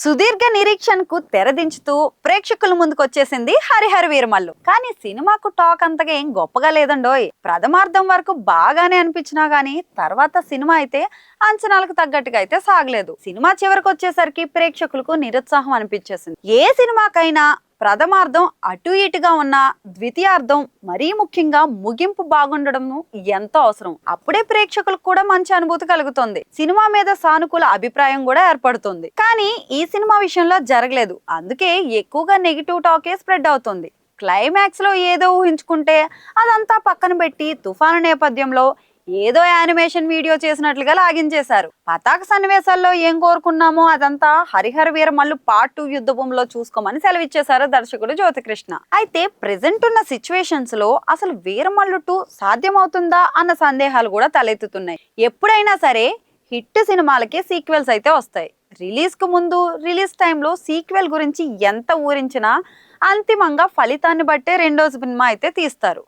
సుదీర్ఘ నిరీక్షణకు తెరదించుతూ ప్రేక్షకుల ముందుకు వచ్చేసింది హరిహర వీరమల్లు. కానీ సినిమాకు టాక్ అంతగా ఏం గొప్పగా లేదండోయ్. ప్రథమార్థం వరకు బాగానే అనిపించినా గానీ తర్వాత సినిమా అయితే అంచనాలకు తగ్గట్టుగా అయితే సాగలేదు. సినిమా చివరికి వచ్చేసరికి ప్రేక్షకులకు నిరుత్సాహం అనిపించేసింది. ఏ సినిమాకైనా ప్రథమార్థం అటు ఇటుగా ఉన్న ద్వితీయార్థం మరీ ముఖ్యంగా ముగింపు బాగుండడం ఎంతో అవసరం. అప్పుడే ప్రేక్షకులకు కూడా మంచి అనుభూతి కలుగుతుంది. సినిమా మీద సానుకూల అభిప్రాయం కూడా ఏర్పడుతుంది. కానీ ఈ సినిమా విషయంలో జరగలేదు. అందుకే ఎక్కువగా నెగిటివ్ టాకే స్ప్రెడ్ అవుతుంది. క్లైమాక్స్లో ఏదో ఊహించుకుంటే అదంతా పక్కన పెట్టి తుఫాను నేపథ్యంలో ఏదో యానిమేషన్ వీడియో చేసినట్లుగా లాగించేశారు. పతాక సన్నివేశాల్లో ఏం కోరుకున్నామో అదంతా హరిహర వీర మల్లు పార్ట్ టూ యుద్ధ భూమిలో చూసుకోమని సెలవిచ్చేశారు దర్శకుడు జ్యోతికృష్ణ. అయితే ప్రెసెంట్ ఉన్న సిచ్యువేషన్స్లో అసలు వీరమల్లు టూ సాధ్యమవుతుందా అన్న సందేహాలు కూడా తలెత్తుతున్నాయి. ఎప్పుడైనా సరే హిట్ సినిమాలకే సీక్వెల్స్ అయితే వస్తాయి. రిలీజ్కు ముందు రిలీజ్ టైంలో సీక్వెల్ గురించి ఎంత ఊరించినా అంతిమంగా ఫలితాన్ని బట్టే రెండో సినిమా అయితే తీస్తారు.